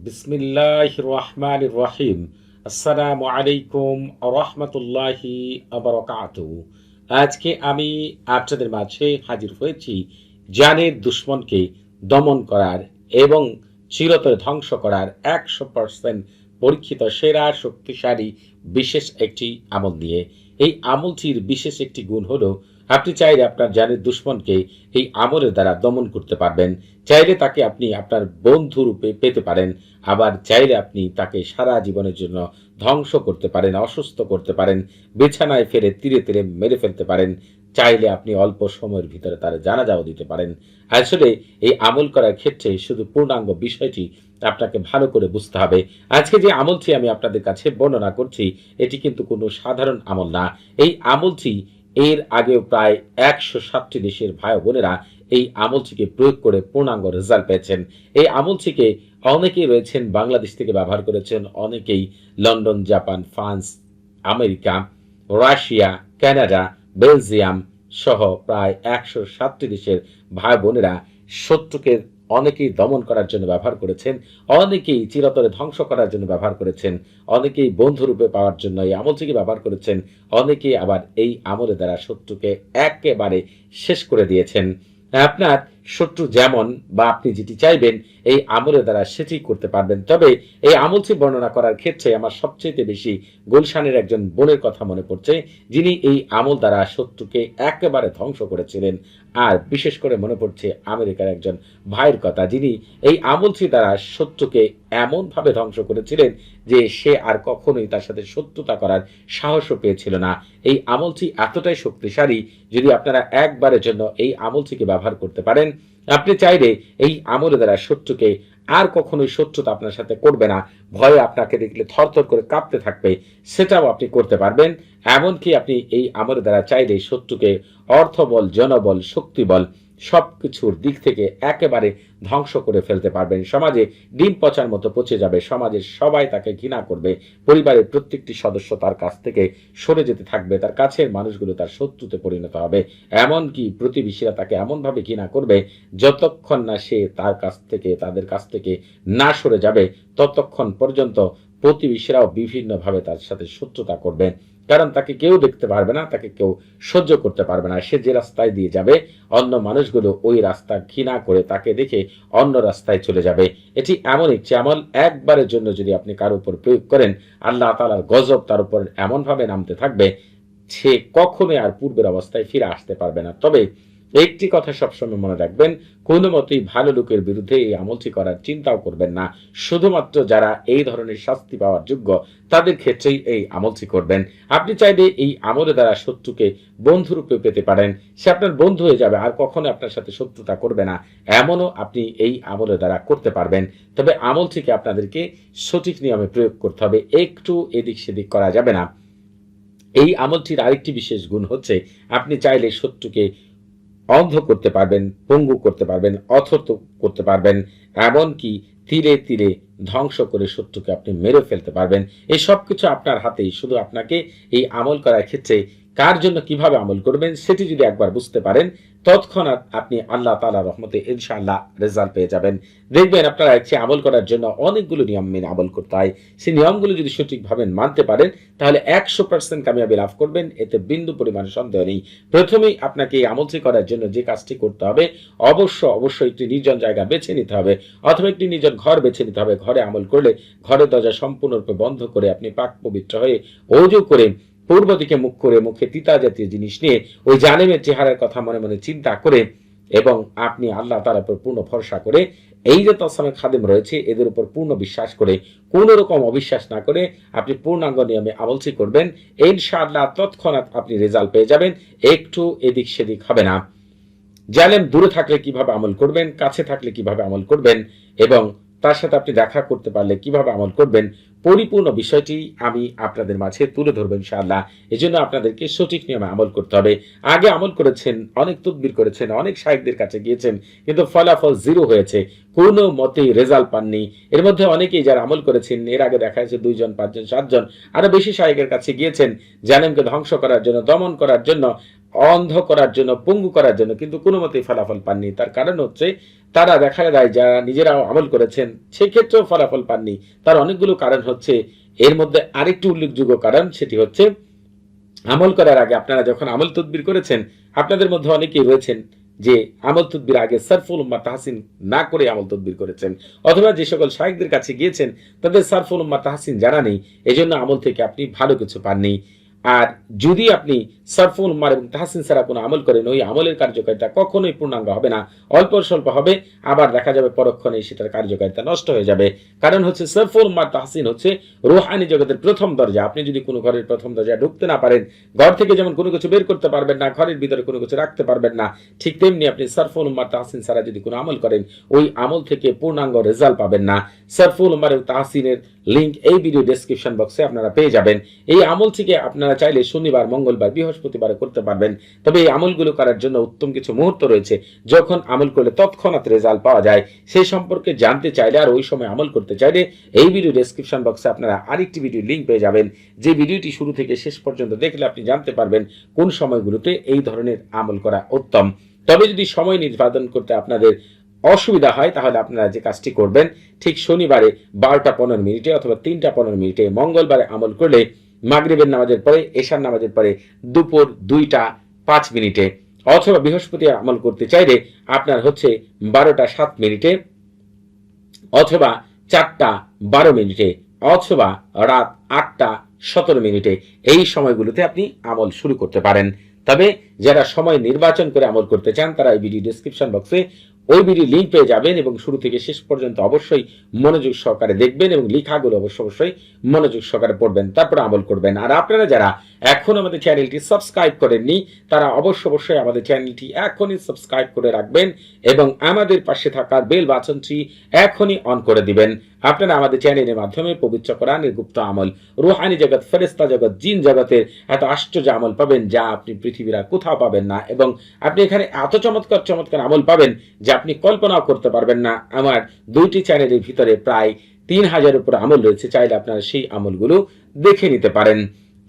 বিসমিল্লাহ রহমান রহিম আসসালামু আলাইকুম রহমতুল্লাহি আবরকাত আজকে আমি আপনাদের মাঝে হাজির হয়েছি জানের দুশ্মনকে দমন করার এবং চিরতরে ধ্বংস করার একশো পার্সেন্ট পরীক্ষিত, সেরা, শক্তিশালী বিশেষ একটি আমল নিয়ে। এই আমলটির বিশেষ একটি গুণ হলো, আপনি চাইলে আপনার জানের দুশ্মনকে এই আমলের দ্বারা দমন করতে পারবেন। চাইলে তাকে আপনি আপনার বন্ধু রূপে পেতে পারেন। আবার চাইলে আপনি তাকে সারা জীবনের জন্য ধ্বংস করতে পারেন, অসুস্থ করতে পারেন, বিছানায় ফেলে তীরে তীরে মেরে ফেলতে পারেন। চাইলে আপনি অল্প সময়ের ভিতরে তার জানাজাও দিতে পারেন। আসলে এই আমল করার ক্ষেত্রে শুধু পূর্ণাঙ্গ বিষয়টি আপনাকে ভালো করে বুঝতে হবে। আজকে যে আমলটি আমি আপনাদের কাছে বর্ণনা করছি, এটি কিন্তু কোনো সাধারণ আমল না। এই আমলটি এর আগেও প্রায় একশো সাতটি দেশের ভাই বোনেরা এই আমলটিকে প্রয়োগ করে পূর্ণাঙ্গ রেজাল্ট পেয়েছেন। এই আমলটিকে অনেকেই রয়েছেন, বাংলাদেশ থেকে ব্যবহার করেছেন, অনেকেই London, Japan, France, America, Russia, Canada Belgium সহ প্রায় একশো সাতটি দেশের ভাই বোনেরা শত্রুকে অনেকেই দমন করার জন্য ব্যবহার করেছেন, অনেকেই চিরতরে ধ্বংস করার জন্য ব্যবহার করেছেন, অনেকেই বন্ধুরূপে পাওয়ার জন্য এই আমলটিকে ব্যবহার করেছেন, অনেকেই আবার এই আমলের দ্বারা শত্রুকে একেবারে শেষ করে দিয়েছেন। আপনার শত্রু যেমন বা আপনি যেটি চাইবেন, এই আমলের দ্বারা সেটি করতে পারবেন। তবে এই আমলটি বর্ণনা করার ক্ষেত্রে আমার সবচেয়ে বেশি গুলশানের একজন বোনের কথা মনে পড়ছে, যিনি এই আমল দ্বারা শত্রুকে একেবারে ধ্বংস করেছিলেন। আর বিশেষ করে মনে পড়ছে আমেরিকার একজন ভাইয়ের কথা, যিনি এই আমলটি দ্বারা শত্রুকে এমনভাবে ধ্বংস করেছিলেন যে সে আর কখনোই তার সাথে শত্রুতা করার সাহসও পেয়েছিল না। এই আমলটি এতটাই শক্তিশালী, যদি আপনারা একবারের জন্য এই আমলটিকে ব্যবহার করতে পারেন আপনি চাইলে এই আমলে দ্বারা শত্রুকে আর কখনোই শত্রুতা আপনার সাথে করবে না। ভয়ে আপনাকে দেখলে থরথর করে কাঁপতে থাকবে। সেটাও আপনি করতে পারবেন। এমনকি আপনি এই আমলে দ্বারা চাইলে শত্রুকে অর্থবল, জনবল, শক্তিবল সব কিছুর দিক থেকে একেবারে ধ্বংস করে ফেলতে পারবেন। সমাজে ডিম পচার মতো পচে যাবে। সমাজের সবাই তাকে ঘৃণা করবে। পরিবারের প্রত্যেকটি সদস্য তার কাছ থেকে সরে যেতে থাকবে। তার কাছের মানুষগুলো তার শত্রুতে পরিণত হবে। এমনকি প্রতিবেশীরা তাকে এমনভাবে ঘৃণা করবে, যতক্ষণ না সে তার কাছ থেকে, তাদের কাছ থেকে না সরে যাবে, ততক্ষণ পর্যন্ত প্রতিবেশীরাও বিভিন্নভাবে তার সাথে শত্রুতা করবে কারণ তাকে কেউ দেখতে পারবে না, তাকে কেউ সহ্য করতে পারবে না। সে যে রাস্তায় দিয়ে যাবে, অন্য মানুষগুলো ওই রাস্তা ঘৃণা করে তাকে দেখে অন্য রাস্তায় চলে যাবে। এটি এমনই চ্যামল একবারের জন্য যদি আপনি কারও উপর প্রয়োগ করেন, আল্লাহ তালার গজব তার উপর এমনভাবে নামতে থাকবে, সে কখনোই আর পূর্বের অবস্থায় ফিরে আসতে পারবে না। তবে একটি কথা সবসময় মনে রাখবেন, কোনো মতেই ভালো লোকের বিরুদ্ধে এই আমলটি করার চিন্তাও করবেন না। শুধুমাত্র যারা এই ধরনের শাস্তি পাওয়ার যোগ্য, তাদের ক্ষেত্রেই এই আমলটি করবেন। আপনি চাইলে এই আমলের দ্বারা শত্রুকে বন্ধুরূপে পেতে পারেন। সে আপনার বন্ধু হয়ে যাবে, আর কখনো আপনার সাথে শত্রুতা করবে না। এমনও আপনি এই আমলের দ্বারা করতে পারবেন। তবে আমলটিকে আপনাদেরকে সঠিক নিয়মে প্রয়োগ করতে হবে, একটু এদিক সেদিক করা যাবে না। এই আমলটির আরেকটি বিশেষ গুণ হচ্ছে, আপনি চাইলে শত্রুকে অন্ধ করতে পারবেন, পঙ্গু করতে পারবেন অথত করতে পারবেন, এমনকি তীরে তীরে ধ্বংস করে শত্রুকে আপনি মেরে ফেলতে পারবেন। এই সব কিছু আপনার হাতেই। শুধু আপনাকে এই আমল করার ক্ষেত্রে কার জন্য কীভাবে আমল করবেন সেটি যদি একবার বুঝতে পারেন, তৎক্ষণাৎ আপনি আল্লাহ তালা রহমতে ইনশাআল্লাহ রেজাল্ট পেয়ে যাবেন। দেখবেন আপনারা একটি আমল করার জন্য অনেকগুলো নিয়ম মেনে আমল করতে হয়। সেই নিয়মগুলো যদি সঠিকভাবে মানতে পারেন, তাহলে একশো পার্সেন্ট কামিয়াবি লাভ করবেন, এতে বিন্দু পরিমাণ সন্দেহ নেই। প্রথমেই আপনাকে এই আমলটি করার জন্য যে কাজটি করতে হবে, অবশ্য অবশ্যই একটি নির্জন জায়গা বেছে নিতে হবে, অথবা একটি নিজের ঘর বেছে নিতে হবে। ঘরে আমল করলে ঘরের দরজা সম্পূর্ণরূপে বন্ধ করে আপনি পাক পবিত্র হয়ে অজু করে পূর্ব দিকে মুখ করে মুখে তিতা জাতীয় জিনিস নিয়ে ওই জানেমের চেহারার কথা মনে মনে চিন্তা করে এবং আপনি আল্লাহ তার উপর পূর্ণ ভরসা করে এই যে তসমের খাদেম রয়েছে, এদের উপর পূর্ণ বিশ্বাস করে, কোন রকম অবিশ্বাস না করে আপনি পূর্ণাঙ্গ নিয়মে আমলটি করবেন। ইনশাআল্লাহ তৎক্ষণাৎ আপনি রেজাল্ট পেয়ে যাবেন, একটু এদিক সেদিক হবে না। জালেম দূরে থাকলে কীভাবে আমল করবেন, কাছে থাকলে কীভাবে আমল করবেন এবং তার সাথে আপনি দেখা করতে পারলে কীভাবে আমল করবেন পরিপূর্ণ বিষয়টি আমি আপনাদের মাঝে তুলে ধরবো ইনশাআল্লাহ। এই জন্য আপনাদেরকে সঠিক নিয়মে আমল করতে হবে। আগে আমল করেছেন, অনেক তদবির করেছেন, অনেক শাহেকদের কাছে গিয়েছেন, কিন্তু ফলাফল জিরো হয়েছে। কোনো মতেই রেজাল্ট পাননি। এর মধ্যে অনেকেই যারা আমল করেছেন, এর আগে দেখা যাচ্ছে দুইজন, পাঁচজন, সাতজন, আরও বেশি শাহেকের কাছে গিয়েছেন, জালেমকে ধ্বংস করার জন্য, দমন করার জন্য, অন্ধ করার জন্য, পঙ্গু করার জন্য, কিন্তু কোনো মতেই ফলাফল পাননি। তার কারণ হচ্ছে, তারা দেখা যায়, যারা নিজেরাও আমল করেছেন, সেক্ষেত্রেও ফলাফল পাননি। তার অনেকগুলো কারণ হচ্ছে, এর মধ্যে আরেকটি উল্লেখযোগ্য কারণ, সেটি হচ্ছে, আমল করার আগে আপনারা যখন আমল তদবির করেছেন, আপনাদের মধ্যে অনেকেই রয়েছেন যে আমল তদবির আগে সারফুল উম্মা তাহসিন না করে আমল তদবির করেছেন, অথবা যে সকল শাহেকদের কাছে গিয়েছেন, তাদের সারফুল উম্মা তাহসিন জানা নেই, এজন্য আমল থেকে আপনি ভালো কিছু পাননি। আর যদি আপনি সরফুল উম্মার এবং তাহসিন ছাড়া কোনো আমল করেন, ওই আমলের কার্যকারিতা কখনোই পূর্ণাঙ্গ হবে না। অল্প স্বল্প হবে, আবার দেখা যাবে পরক্ষণে সেটার কার্যকারিতা নষ্ট হয়ে যাবে। কারণ হচ্ছে সরফুল উম্মার তাহসিন হচ্ছে রোহানি জগতের প্রথম দরজা। আপনি যদি কোনো ঘরের প্রথম দরজা ঢুকতে না পারেন, ঘর থেকে যেমন কোনো কিছু বের করতে পারবেন না, ঘরের ভিতরে কোনো কিছু রাখতে পারবেন না, ঠিক তেমনি আপনি সরফুল উম্মার তাহসিন ছাড়া যদি কোনো আমল করেন, ওই আমল থেকে পূর্ণাঙ্গ রেজাল্ট পাবেন না। সরফুল উম্মার এবং তাহসিনের লিংক এই ভিডিও ডেসক্রিপশন বক্সে আপনারা পেয়ে যাবেন। এই আমল থেকে আপনারা চাইলে শনিবার, মঙ্গলবার, বৃহস্পতিবার করতে পারবেন। তবে এই আমলগুলো করার জন্য উত্তম কিছু মুহূর্ত রয়েছে। যখন আমল করলে তৎক্ষণাৎ রেজাল্ট পাওয়া যায় সেই সম্পর্কে জানতে চাইলে আর ওই সময় আমল করতে চাইলে এই ভিডিও ডেসক্রিপশন বক্সে আপনারা আরেকটি ভিডিও লিঙ্ক পেয়ে যাবেন। যে ভিডিওটি শুরু থেকে শেষ পর্যন্ত দেখলে আপনি জানতে পারবেন কোন সময়গুলোতে এই ধরনের আমল করা উত্তম। তবে যদি সময় নির্ধারণ করতে আপনাদের অসুবিধা হয়, তাহলে আপনারা যে কাজটি করবেন, ঠিক শনিবারে বারোটা পনেরো মিনিটে অথবা তিনটা পনেরো মিনিটে মঙ্গলবারে আমল করলে মাগরিবের নামাজের পরে, এশার নামাজের পরে দুপুর দুইটা পাঁচ মিনিটে। অথবা বৃহস্পতি আমল করতে চাইলে আপনার হচ্ছে বারোটা সাত মিনিটে অথবা চারটা বারো মিনিটে অথবা রাত আটটা সতেরো মিনিটে। এই সময়গুলোতে আপনি আমল শুরু করতে পারেন। তবে যারা সময় নির্বাচন করে আমল করতে চান, তারা এই ভিডিও ডিসক্রিপশন বক্সে ওই ভিডিও লিঙ্ক পেয়ে যাবেন এবং শুরু থেকে শেষ পর্যন্ত অবশ্যই মনোযোগ সহকারে দেখবেন এবং লেখাগুলো অবশ্য অবশ্যই মনোযোগ সহকারে পড়বেন, তারপর আমল করবেন। আর আপনারা যারা এখন আমাদের চ্যানেলটি সাবস্ক্রাইব করেননি, তারা অবশ্য অবশ্যই আমাদের চ্যানেলটি এখনই সাবস্ক্রাইব করে রাখবেন এবং আমাদের পাশে থাকা বেল বাটনটি এখনই অন করে দিবেন। আপনারা আমাদের চ্যানেলের মাধ্যমে পবিত্র কোরআনের গুপ্ত আমল, রুহানি জগৎ ফেরেস্তা জগৎ, জিন জগতের এত আশ্চর্য আমল পাবেন যা আপনি পৃথিবীরা আর কোথাও পাবেন না এবং আপনি এখানে এত চমৎকার চমৎকার আমল পাবেন যা আপনি কল্পনাও করতে পারবেন না। আমার দুইটি চ্যানেলের ভিতরে প্রায় তিন হাজার উপর আমল রয়েছে, চাইলে আপনারা সেই আমলগুলো দেখে নিতে পারেন।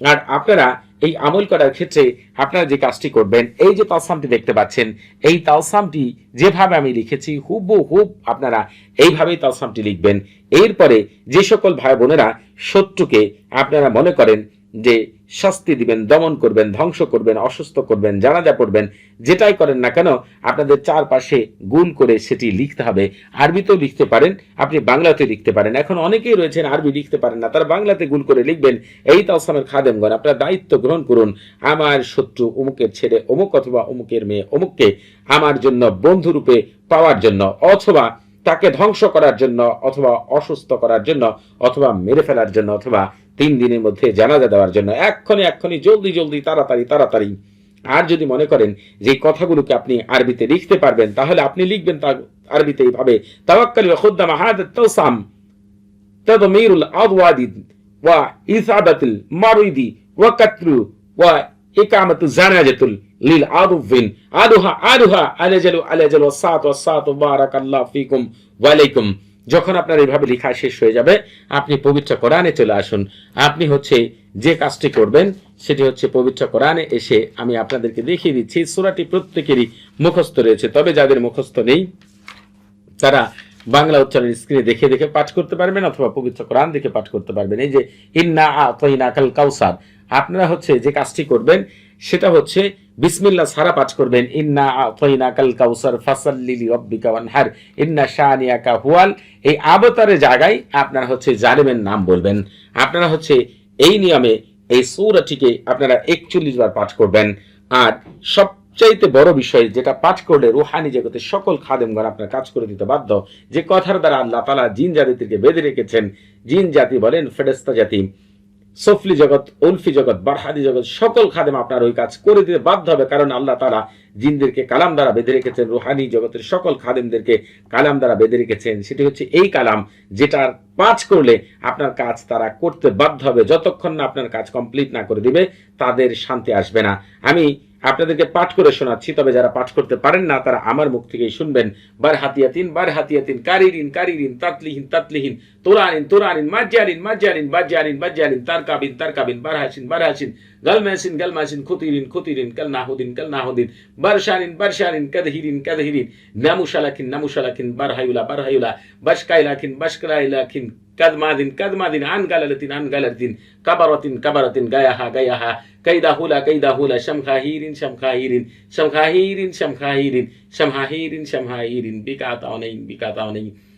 আর আপনারা এই আমল করার ক্ষেত্রে আপনারা যে কাজটি করবেন, এই যে তালসামটি দেখতে পাচ্ছেন, এই তালসামটি যেভাবে আমি লিখেছি হুবু হুব আপনারা এইভাবেই তালসামটি লিখবেন। এরপরে যে সকল ভাই বোনেরা শত্রুকে আপনারা মনে করেন যে শাস্তি দিবেন, দমন করবেন, ধ্বংস করবেন, অসুস্থ করবেন, জানাজা পড়বেন, যেটাই করেন না কেন, আপনাদের চারপাশে গুল করে সেটি লিখতে হবে। আরবিতেও লিখতে পারেন, আপনি বাংলাতে লিখতে পারেন। এখন অনেকেই রয়েছেন আরবি লিখতে পারেন না, তারা বাংলাতে গুল করে লিখবেন। এই তালসামের খাদেমগণ, আপনার দায়িত্ব গ্রহণ করুন, আমার শত্রু অমুকের ছেলে অমুক অথবা অমুকের মেয়ে অমুককে আমার জন্য বন্ধুরূপে পাওয়ার জন্য, অথবা তাকে ধ্বংস করার জন্য, অথবা অসুস্থ করার জন্য, অথবা মেরে ফেলার জন্য, অথবা তিন দিনের মধ্যে জানাজা দেওয়ার জন্য। এক্ষণি এক্ষণি, জলদি জলদি, তাড়াতাড়ি তাড়াতাড়ি। আর যদি মনে করেন যে কথাগুলোকে আপনি আরবিতে লিখতে পারবেন, তাহলে আপনি লিখবেন তা আরবিতে এইভাবে, তাওয়াক্কালি ওয়া খুদ্দামা হাদা তাওসাম তাদমিরুল আদওয়াদিদ ওয়া ইসাদাতুল মারুইদি ওয়া কাতরু ওয়া ইকামাতু জানাজাতুল লিল আদুফিন আদুহা আদুহা, আলাজালু আলাজালু ওয়াসাত ওয়াসাত বারাকাল্লাহু ফিকুম ওয়া আলাইকুম যখন আপনার এইভাবে লেখা শেষ হয়ে যাবে, আপনি পবিত্র কোরআনে চলে আসুন। আপনি হচ্ছে যে কাজটি করবেন, সেটি হচ্ছে পবিত্র কোরআনে এসে আমি আপনাদেরকে দেখিয়ে দিচ্ছি, সূরাটি প্রত্যেকেরই মুখস্থ রয়েছে। তবে যাদের মুখস্থ নেই, তারা বাংলা উচ্চারণ স্ক্রিনে দেখে দেখে পাঠ করতে পারবেন অথবা পবিত্র কোরআন দেখে পাঠ করতে পারবেন। এই যে, ইন্না কাল কাউসার আপনারা হচ্ছে যে কাজটি করবেন, সেটা হচ্ছে বিসমিল্লাহ সারা পাঠ করবেন, ইন্না আতইনা কাল কাউসার, ফাসাল্লি লিরাব্বিকা ওয়ানহার, ইন্না শানিয়াকা হুয়াল। এই আবতারের জায়গায় আপনারা হচ্ছে জালিমের নাম বলবেন। আপনারা হচ্ছে এই নিয়মে এই সূরাটিকে আপনারা একচল্লিশ বার পাঠ করবেন। আর সবচাইতে বড় বিষয় যেটা পাঠ করলে রুহানি জগতের সকল খাদেমগণ আপনার কাজ করে দিতে বাধ্য, যে কথার দ্বারা আল্লাহ তালা জিন জাতিকে বেঁধে রেখেছেন। জিন জাতি বলেন ফেরেস্তা জাতি। সফলি জগৎ, উলফি জগৎ, বারহাদি জগৎ, সকল খাদেম আপনার ওই কাজ করে দিতে বাধ্য হবে, কারণ আল্লাহ তারা জিনদেরকে কালাম দ্বারা বেঁধে রেখেছেন, রুহানি জগতের সকল খাদেমদেরকে কালাম দ্বারা বেঁধে রেখেছেন। সেটি হচ্ছে এই কালাম যেটার পাঁচ করলে আপনার কাজ তারা করতে বাধ্য হবে, যতক্ষণ না আপনার কাজ কমপ্লিট না করে দিবে, তাদের শান্তি আসবে না। আমি আপনাদেরকে পাঠ করে শোনাচ্ছি, তবে যারা পাঠ করতে পারেন না, তারা আমার মুখ থেকেই শুনবেন। বার হাতিয়াতিন বার হাতিয়াতিন, কারিরিন কারিরিন, তাতলিহীন তাতলিহীন, তোরানিন তোরানিন মাজ্জারিন মাজ্জারিন বাজ্জারিন বাজ্জারিন বার হাসিন বার হাসিন গালমাসিন গালমাসিন খুতিরিন খুতিরিন কাল নাহুদিন কাল নাহুদিন বারশানিন বারশানিন, কাদহিরিন কাদহিরিন নামুশালাকিন নামুশালাকিন বারহায়ুলা বারহায়ুলা كدماد كدماد عنقلة عنقلة كبرة كبرة قيها قيها كيدا هولا كيدا هولا شمخاهير شمخاهير شمخاهير شمخاهير شمخاهير شمخاهير بكعة عونين بكعة عونين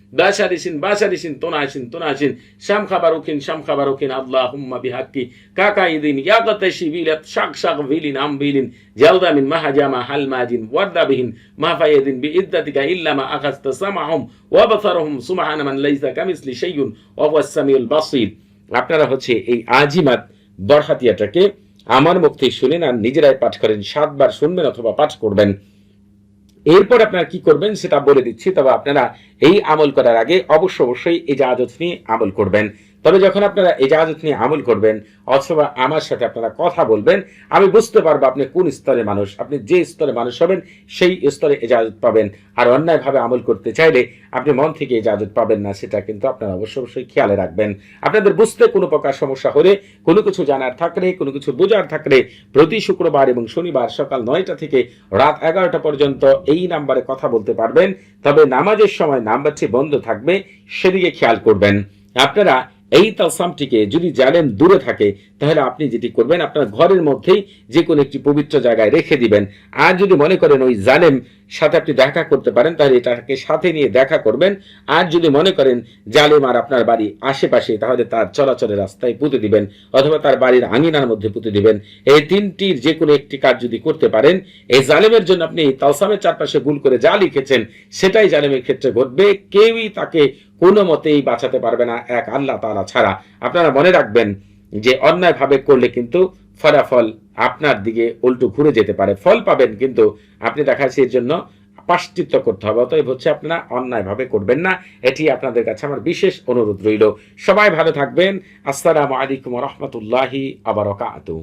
শাম শাম খাবারুকিন আল্লাহুম্মা বিহাক্কি ইয়াকাতাশি বিলাত শাক শাক ভিলিন আম ভিলিন মাহাজামা ইল্লামা আখাস্তা সামাহুম ওয়া বাসারহুম মান লাইসা কামিসলি শাইউন ওয়া হুয়াস সামিউল আপনারা হচ্ছে এই আজিমাত বরহাতিয়াটাকে আমার মুখ থেকে শুনেন নিজেরাই পাঠ করেন, সাতবার শুনবেন অথবা পাঠ করবেন। এরপর আপনারা কি করবেন সেটা বলে দিচ্ছি, তবে আপনারা এই আমল করার আগে অবশ্য অবশ্যই এই জাহাজত নিয়ে আমল করবেন। তবে যখন আপনারা এজাজত নিয়ে আমল করবেন, অথবা আমার সাথে আপনারা কথা বলবেন, আমি বুঝতে পারব আপনি কোন স্তরের মানুষ। আপনি যে স্তরে মানুষ হবেন, সেই স্তরে এজাজত পাবেন। আর অন্যায়ভাবে আমল করতে চাইলে আপনি মন থেকে এজাজত পাবেন না, সেটা কিন্তু আপনারা অবশ্য অবশ্যই খেয়ালে রাখবেন। আপনাদের বুঝতে কোনো প্রকার সমস্যা হলে, কোনো কিছু জানার থাকলে, কোনো কিছু বোঝার থাকলে প্রতি শুক্রবার এবং শনিবার সকাল নয়টা থেকে রাত এগারোটা পর্যন্ত এই নাম্বারে কথা বলতে পারবেন। তবে নামাজের সময় নাম্বারটি বন্ধ থাকবে, সেদিকে খেয়াল করবেন। আপনারা এই তালসামটিকে যদি জালেম দূরে থাকে তাহলে আপনি যেটি করবেন, আপনার ঘরের মধ্যেই যে কোনো একটি পবিত্র জায়গায় রেখে দিবেন। আর যদি মনে করেন ওই জালেম সাথে আপনি দেখা করতে পারেন, তাহলে এটাকে সাথে নিয়ে দেখা করবেন। আর যদি মনে করেন জালেম আর আপনার বাড়ি আশেপাশে, তাহলে তার চলাচলের রাস্তায় পুঁতে দিবেন, অথবা তার বাড়ির আঙিনার মধ্যে পুঁতে দিবেন। এই তিনটির যে কোনো একটি কাজ যদি করতে পারেন, এই জালেমের জন্য আপনি তালসামের চারপাশে ভুল করে যা লিখেছেন, সেটাই জালেমের ক্ষেত্রে ঘটবে। কেউই তাকে কোনো মতেই বাঁচাতে পারবে না, এক আল্লাহ তাআলা ছাড়া। আপনারা মনে রাখবেন যে অন্যায়ভাবে করলে কিন্তু ফলাফল আপনার দিকে উল্টো ঘুরে যেতে পারে। ফল পাবেন কিন্তু আপনি দেখা যাচ্ছে এর জন্য পাশ্চিত্য করতে হবে, অতএব হচ্ছে আপনারা অন্যায়ভাবে করবেন না। এটি আপনাদের কাছে আমার বিশেষ অনুরোধ রইল। সবাই ভালো থাকবেন। আসসালামু আলাইকুম রহমতুল্লাহি আবারকাতু